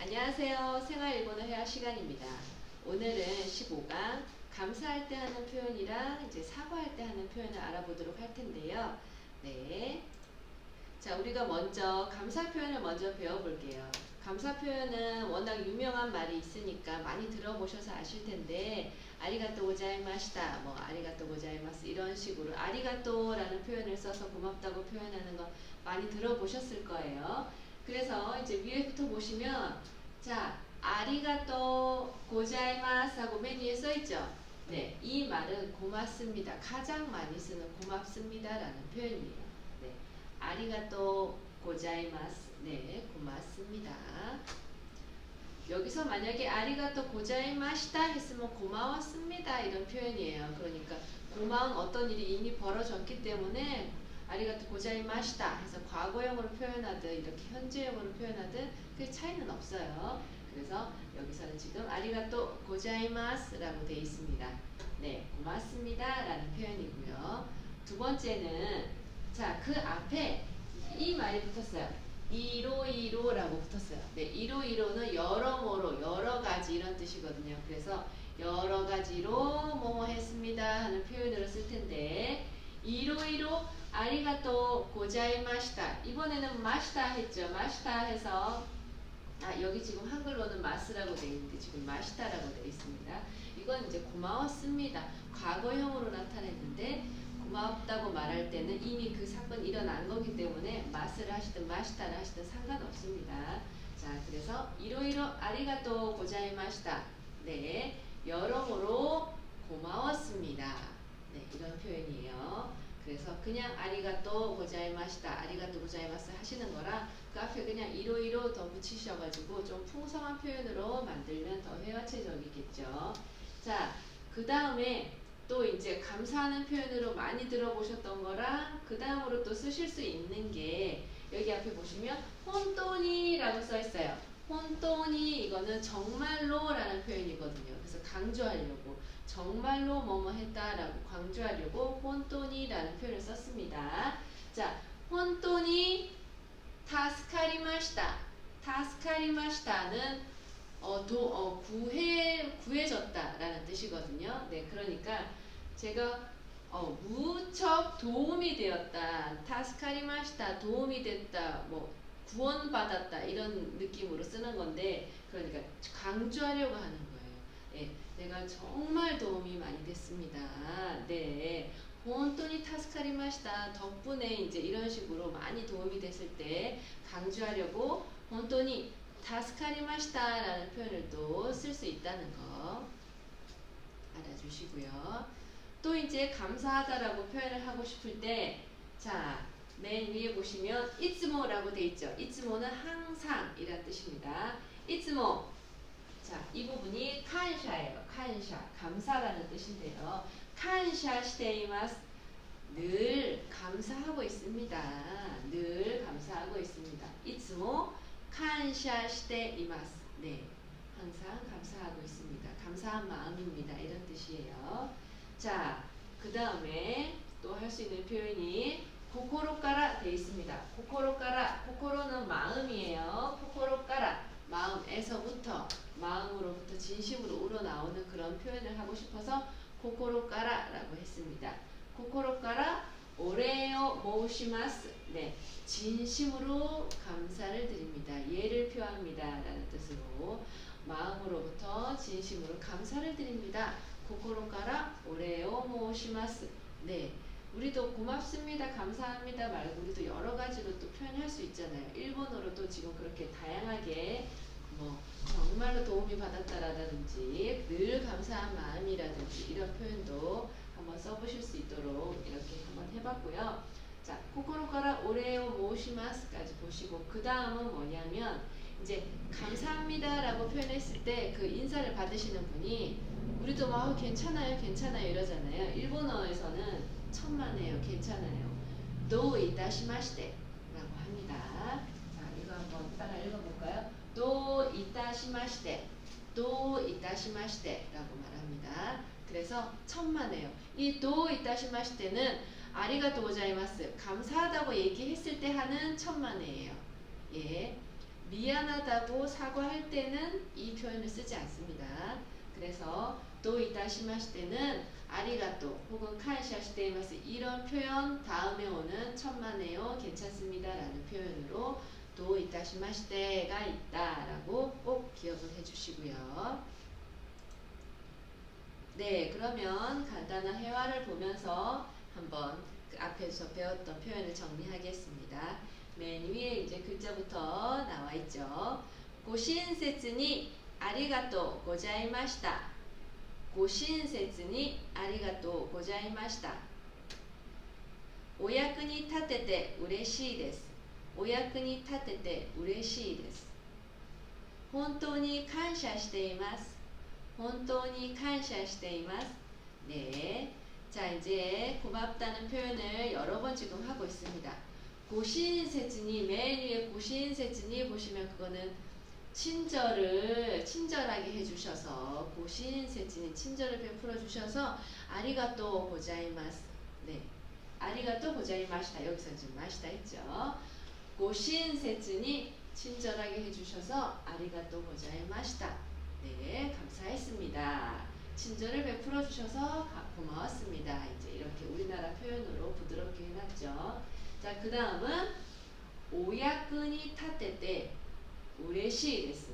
안녕하세요. 생활 일본어 회화 시간입니다. 오늘은 15강 감사할 때 하는 표현이랑 이제 사과할 때 하는 표현을 알아보도록 할 텐데요. 네. 자, 우리가 먼저 감사 표현을 먼저 배워볼게요. 감사 표현은 워낙 유명한 말이 있으니까 많이 들어보셔서 아실 텐데, 아리가또 고자이마시다, 뭐, 아리가또 고자이마스, 이런 식으로 아리가또라는 표현을 써서 고맙다고 표현하는 거 많이 들어보셨을 거예요. 그래서 이제 위에부터 보시면, 자, 아리가또 고자이마스 하고 맨 위에 써있죠? 네, 이 말은 고맙습니다. 가장 많이 쓰는 고맙습니다라는 표현이에요. 네, 아리가또 고자이마스. 네, 고맙습니다. 여기서 만약에 아리가또 고자이마시다 했으면 고마웠습니다 이런 표현이에요. 그러니까 고마운 어떤 일이 이미 벌어졌기 때문에 아리가또 고자이마시다 해서 과거형으로 표현하든 이렇게 현재형으로 표현하든 그 차이는 없어요. 그래서 여기서는 지금 아리가또 고자이마스라고 되어 있습니다. 네, 고맙습니다 라는 표현이고요. 두 번째는 자, 그 앞에 이 말이 붙었어요. 이로이로라고 붙었어요. 네, 이로이로는 여러모로 여러 가지 이런 뜻이거든요. 그래서 여러 가지로 뭐뭐 했습니다 하는 표현으로 쓸 텐데 이로이로 아리가또 고자이마시다. 이번에는 마시다 했죠. 마시다 해서 아 여기 지금 한글로는 마스라고 되어 있는데 지금 마시다라고 되어 있습니다. 이건 이제 고마웠습니다. 과거형으로 나타냈는데 고맙다고 말할 때는 이미 그 사건이 일어난 거기 때문에 마스를 하시든 마시다를 하시든 상관없습니다. 자, 그래서 이로이로 아리가또 고자이마시다. 네, 여러모로 고마웠습니다. 네, 이런 표현이에요. 그래서 그냥 아리가또 고자이마시다, 아리가또 고자이마스 하시는 거랑 그 앞에 그냥 이로이로 더 붙이셔가지고 좀 풍성한 표현으로 만들면 더 회화체적이겠죠. 자, 그 다음에 또 이제 감사하는 표현으로 많이 들어보셨던 거랑 그 다음으로 또 쓰실 수 있는 게 여기 앞에 보시면 혼돈이라고 써 있어요. 혼돈이 이거는 정말로라는 표현이거든요. 그래서 강조하려고 정말로 뭐뭐 했다라고 강조하려고 혼돈이라는 표현을 썼습니다. 자, 혼돈이 타스카리마시다. 타스카리마시다는 어, 도, 어, 구해, 구해졌다라는 뜻이거든요. 네, 그러니까 제가 어, 무척 도움이 되었다. 타스카리마시다. 도움이 됐다. 뭐, 구원받았다. 이런 느낌으로 쓰는 건데, 그러니까 강조하려고 하는 거예요. 예, 내가 정말 도움이 많이 됐습니다. 네. 본토니 타스카리마시다. 덕분에 이제 이런 식으로 많이 도움이 됐을 때 강조하려고 본토니 다스카리마시다 라는 표현을 또 쓸 수 있다는 거 알아주시고요. 또 이제 감사하다라고 표현을 하고 싶을 때, 자, 맨 위에 보시면 이츠모라고 돼 있죠. 이츠모는 항상 이란 뜻입니다. 이츠모. 자, 이 부분이 칸샤예요. 칸샤. 감사라는 뜻인데요. 칸샤 시데이마스. 늘 감사하고 있습니다. 늘 감사하고 있습니다. 이츠모 칸샤 시대 이마스. 네. 항상 감사하고 있습니다. 감사한 마음입니다. 이런 뜻이에요. 자, 그 다음에 또 할 수 있는 표현이 코코로까라 돼 있습니다. 코코로까라. 코코로는 마음이에요. 코코로까라. 마음에서부터, 마음으로부터 진심으로 우러나오는 그런 표현을 하고 싶어서 코코로까라라고 했습니다. 코코로까라 오레오 모시마스. 네. 진심으로 감사를 드립니다. 예를 표합니다. 라는 뜻으로 마음으로부터 진심으로 감사를 드립니다. 코코로까라 오레오 모시마스. 네. 우리도 고맙습니다, 감사합니다 말고 우리도 여러 가지로 또 표현할 수 있잖아요. 일본어로도 지금 그렇게 다양하게 뭐 정말로 도움이 받았다라든지 늘 감사한 마음이라든지 이런 표현도 한번 써보실 수 있도록 이렇게 한번 해봤고요. 자, 코코로카라 오레오 모시마스까지 보시고 그 다음은 뭐냐면 이제 감사합니다라고 표현했을 때 그 인사를 받으시는 분이 우리도 막 아, 괜찮아요, 괜찮아요 이러잖아요. 일본어에서는 천만에요, 괜찮아요. 도 이타시마시테 라고 합니다. 자, 이거 한번 따라 읽어볼까요? 도 이타시마시테, 도 이타시마시테 라고 말합니다. 그래서 천만에요. 이 도 이타시마시테는 아리가또 고자이마스 감사하다고 얘기했을 때 하는 천만에예요. 예. 미안하다고 사과할 때는 이 표현을 쓰지 않습니다. 그래서 또 이타시마시 때는 아리가또 혹은 카이샤시테이마스 이런 표현 다음에 오는 천만에요 괜찮습니다 라는 표현으로 또 이타시마시 때가 있다라고 꼭 기억을 해주시고요. 네, 그러면 간단한 회화를 보면서 한번 그 앞에서 배웠던 표현을 정리하겠습니다. 맨 위에 이제 글자부터 나와 있죠. 고신세츠니 아리가또 고자이마시다. 고신세츠니 아리가또 고자이마시다. お役に立てて嬉しいです。お役に立てて嬉しいです。本当に感謝しています。本当に感謝しています. 네. 자, 이제 고맙다는 표현을 여러 번 지금 하고 있습니다. 고신세진이 맨 위에 고신세진이 보시면 그거는 친절을 친절하게 해주셔서 고신세진이 친절을 베풀어 주셔서 아리가또 고자이마스. 네. 아리가또 고자이마시다. 여기서 지금 마시다 했죠. 고신세진이 친절하게 해주셔서 아리가또 고자이마시다. 네, 감사했습니다. 친절을 베풀어 주셔서 가- 고마웠습니다. 이제 이렇게 우리나라 표현으로 부드럽게 해놨죠. 자, 그 다음은 오야근이 탔을 때 우레시 데스.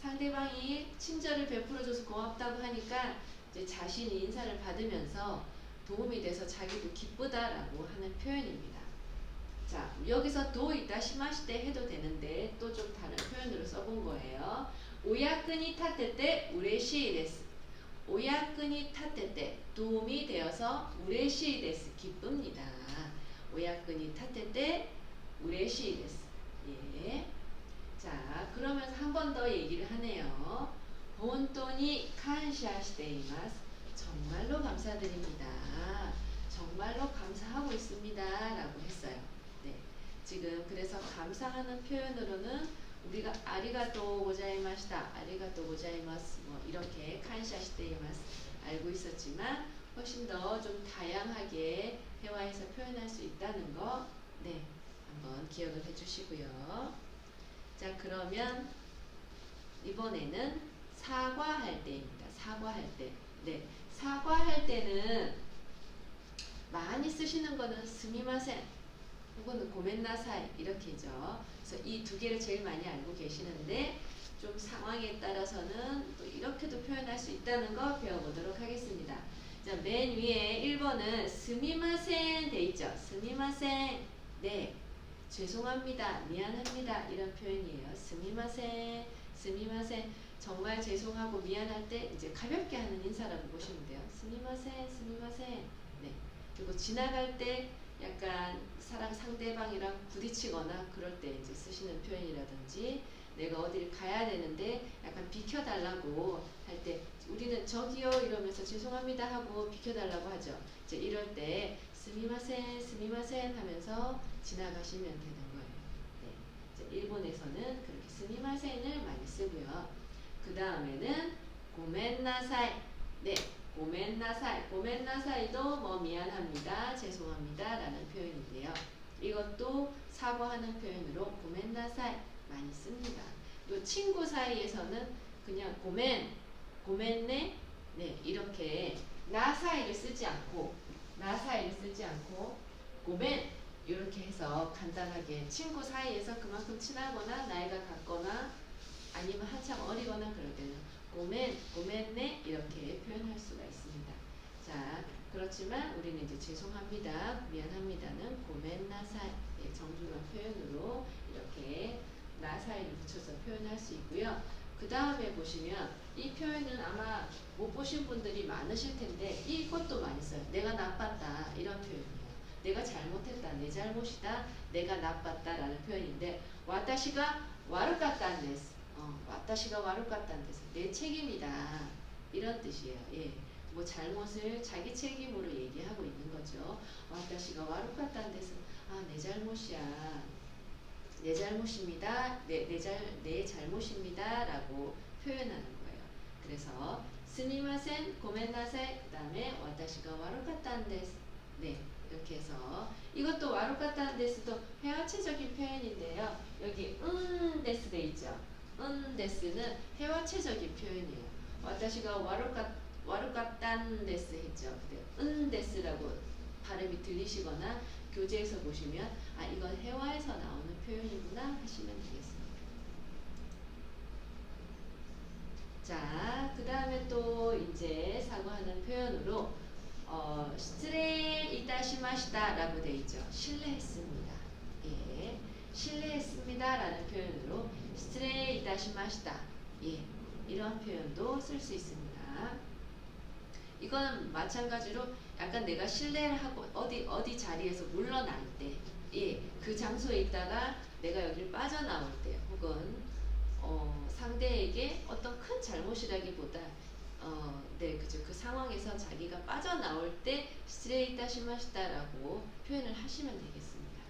상대방이 친절을 베풀어줘서 고맙다고 하니까 이제 자신이 인사를 받으면서 도움이 돼서 자기도 기쁘다라고 하는 표현입니다. 자, 여기서 도 있다 때 해도 되는데 또 좀 다른 표현으로 써본 거예요. 오야근이 탔을 때 우레시 데스. 오야근이 탔을 때 도움이 되어서 우레시 데스 기쁩니다. 오야근이 탔을 때 우레시 데스. 예. 자, 그러면서 한 번 더 얘기를 하네요. 본토니 칸샤시데이마스. 정말로 감사드립니다. 정말로 감사하고 있습니다. 라고 했어요. 네. 지금 그래서 감사하는 표현으로는 우리가 아리가또 고자이마시다, 아리가또 고자이마스 뭐 이렇게 칸샤시데이마스 알고 있었지만 훨씬 더 좀 다양하게 회화해서 표현할 수 있다는 거 네, 한번 기억을 해주시고요. 자, 그러면 이번에는 사과할 때입니다. 사과할 때. 네, 사과할 때는 많이 쓰시는 거는 스미마센 혹은 고멘나사이 이렇게죠. 그래서 이 두 개를 제일 많이 알고 계시는데 좀 상황에 따라서는 또 이렇게도 표현할 수 있다는 거 배워보도록 하겠습니다. 자, 맨 위에 1번은 스미마센 돼 있죠. 스미마센. 네. 죄송합니다. 미안합니다. 이런 표현이에요. 스미마센. 스미마센. 정말 죄송하고 미안할 때 이제 가볍게 하는 인사라고 보시면 돼요. 스미마센. 스미마센. 네. 그리고 지나갈 때 약간 사람 상대방이랑 부딪히거나 그럴 때 이제 쓰시는 표현이라든지 내가 어디를 가야 되는데 약간 비켜달라고 할 때 우리는 저기요 이러면서 죄송합니다 하고 비켜달라고 하죠. 이제 이럴 때 스미마센 스미마센 하면서 지나가시면 되는 거예요. 네. 일본에서는 그렇게 스미마센을 많이 쓰고요. 그 다음에는 고멘나사이 네 고멘나사이 고멘나사이도 뭐 미안합니다 죄송합니다 라는 표현인데요 이것도 사과하는 표현으로 고멘나사이 많이 씁니다 또 친구 사이에서는 그냥 고멘 고멘네 네 이렇게 나사이를 쓰지 않고 나사이를 쓰지 않고 고멘 이렇게 해서 간단하게 친구 사이에서 그만큼 친하거나 나이가 같거나 아니면 한참 어리거나 그럴 때는 고멘, 고멘네 이렇게 표현할 수가 있습니다. 자, 그렇지만 우리는 이제 죄송합니다, 미안합니다는 고멘나사이 예, 정중한 표현으로 이렇게 나사이를 붙여서 표현할 수 있고요. 그 다음에 보시면 이 표현은 아마 못 보신 분들이 많으실 텐데 이것도 많이 써요. 내가 나빴다 이런 표현이에요. 내가 잘못했다, 내 잘못이다, 내가 나빴다라는 표현인데 와타시가 와르까딴 데스 어, 와타시가 와르까딴 데스 내 책임이다 이런 뜻이에요. 예. 뭐 잘못을 자기 책임으로 얘기하고 있는 거죠. 와타시가 와르까딴 데스 아, 내 잘못이야. 내 잘못입니다. 내, 내, 잘, 내 잘못입니다. 라고 표현하는 거예요. 그래서 스미마센, 고멘나사이, 그 다음에 와타시가 와르까딴 데스 네, 이렇게 해서 이것도 와루카탄 데스도 회화체적인 표현인데요. 여기 음, 데스 돼 있죠. 은 데스는 해와체적인 표현이에요. 와타시가 와루카 와루카딴 데스 했죠. 은 데스라고 발음이 들리시거나 교재에서 보시면 아 이건 해와에서 나오는 표현이구나 하시면 되겠습니다. 자, 그 다음에 또 이제 사과하는 표현으로 어, 스트레 이다시마시다라고 되어 있죠. 신뢰했습니다. 예, 신뢰했습니다라는 표현으로 스트레 이다시마시다. 예, 이런 표현도 쓸 수 있습니다. 이건 마찬가지로 약간 내가 신뢰를 하고 어디 어디 자리에서 물러날 때, 예, 그 장소에 있다가 내가 여기를 빠져나올 때, 혹은 어, 상대에게 어떤 큰 잘못이라기보다 어, 네, 그죠. 그 상황에서 자기가 빠져나올 때 스트레이타 시마시다라고 표현을 하시면 되겠습니다.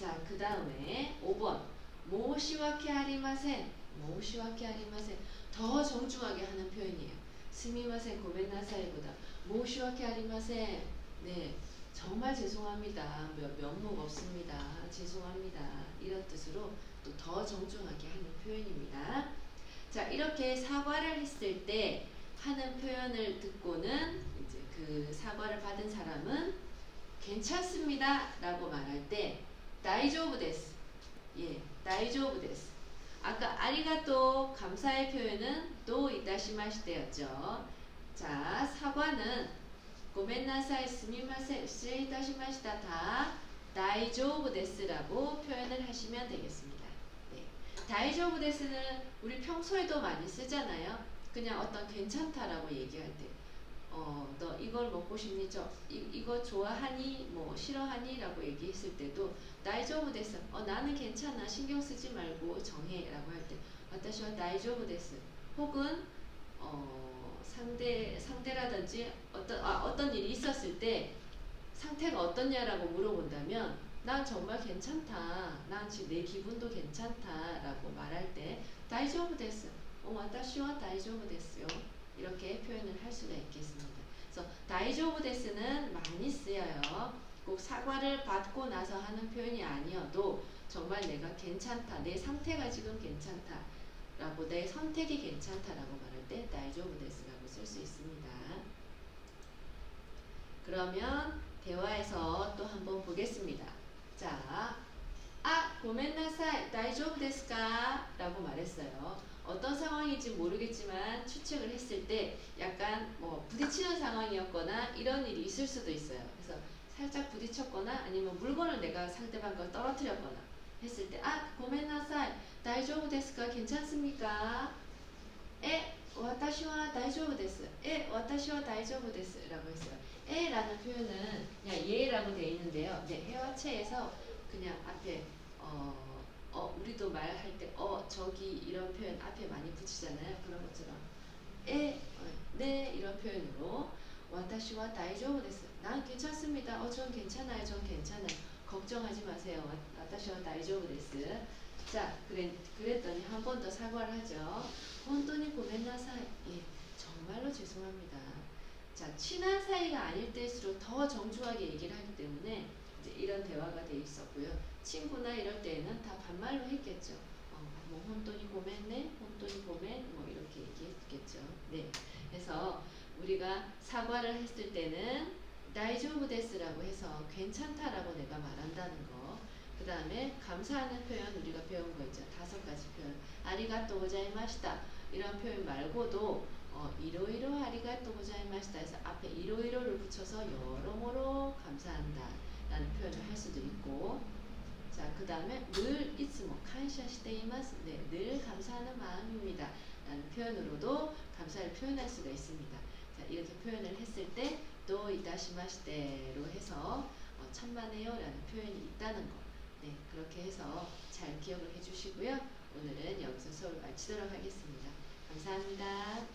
자, 그 다음에 5번 모시와케 하리마센 모시와케 하리마센 더 정중하게 하는 표현이에요. 스미마센 고멘나사이보다 모시와케 하리마센 네, 정말 죄송합니다. 면, 면목 없습니다. 죄송합니다. 이런 뜻으로 또 더 정중하게 하는 표현입니다. 자, 이렇게 사과를 했을 때 하는 표현을 듣고는 이제 그 사과를 받은 사람은 괜찮습니다. 라고 말할 때 다이조브 데스. 예, 다이조브 데스. 아까 아리가또 감사의 표현은 또 이다시마시대였죠. 자, 사과는 고멘나사이 스미마세 스레이다시마시다 다 다이조브 데스라고 표현을 하시면 되겠습니다. 네. 다이조브 데스는 우리 평소에도 많이 쓰잖아요. 그냥 어떤 괜찮다라고 얘기할 때, 어, 너 이걸 먹고 싶니? 저 이, 이거 좋아하니? 뭐 싫어하니?라고 얘기했을 때도 다이조브 데스. 어, 나는 괜찮아. 신경 쓰지 말고 정해 라고 할 때, 와타시와 다이조브 데스. 혹은 어, 상대 상대라든지 어떤 아, 어떤 일이 있었을 때 상태가 어떻냐라고 물어본다면 난 정말 괜찮다. 난 지금 내 기분도 괜찮다 라고 말할 때 다이조브 데스. 어, 와타시와 다이조브 데스요. 이렇게 표현을 할 수가 있겠습니다. 그래서 다이조브 데스는 많이 쓰여요. 꼭 사과를 받고 나서 하는 표현이 아니어도 정말 내가 괜찮다. 내 상태가 지금 괜찮다 라고 내 선택이 괜찮다라고 말할 때 다이조브 데스라고 쓸 수 있습니다. 그러면 대화에서 또 한번 보겠습니다. 자, 아, 고멘나사이, 다이조브 데스까? 라고 말했어요. 어떤 상황인지 모르겠지만 추측을 했을 때 약간 뭐 부딪히는 상황이었거나 이런 일이 있을 수도 있어요. 그래서 살짝 부딪혔거나 아니면 물건을 내가 상대방 걸 떨어뜨렸거나 했을 때, 아, 고멘나사이, 다이조브 데스까? 괜찮습니까? 에, 와타시와 다이조브 데스. 에, 와타시와 다이조브 데스. 라고 했어요. 에라는 표현은 그냥 예라고 되어 있는데요. 네, 해와체에서 그냥 앞에 어, 어 우리도 말할 때 어 저기 이런 표현 앞에 많이 붙이잖아요. 그런 것처럼 에, 어, 네 이런 표현으로 와타시와 다이조브 데스. 난 괜찮습니다. 어, 전 괜찮아요. 전 괜찮아요. 걱정하지 마세요. 와- 와타시와 다이조브 데스. 자, 그랬, 그랬더니 한 번 더 사과를 하죠. 혼돈이 고멘나사이. 예, 정말로 죄송합니다. 자, 친한 사이가 아닐 때일수록 더 정중하게 얘기를 하기 때문에 이런 대화가 돼 있었고요. 친구나 이럴 때는 다 반말로 했겠죠. 어, 뭐 혼돈이 고멘네, 혼돈이 고멘, 뭐 이렇게 얘기했겠죠. 네, 그래서 우리가 사과를 했을 때는 다이조브 데스라고 해서 괜찮다라고 내가 말한다는 거. 그 다음에 감사하는 표현 우리가 배운 거 있죠. 다섯 가지 표현. 아리가또 고자이마시다 이런 표현 말고도 어, 이로이로 아리가또 고자이마시다 해서 앞에 이로이로를 붙여서 여러모로 감사한다 라는 표현을 할 수도 있고 자, 그 다음에 늘 이츠모 칸샤시테이마스 네, 늘 감사하는 마음입니다 라는 표현으로도 감사를 표현할 수가 있습니다. 자, 이렇게 표현을 했을 때 또 이다시마시테로 해서 어, 천만에요 라는 표현이 있다는 거 네, 그렇게 해서 잘 기억을 해주시고요. 오늘은 여기서 수업을 마치도록 하겠습니다. 감사합니다.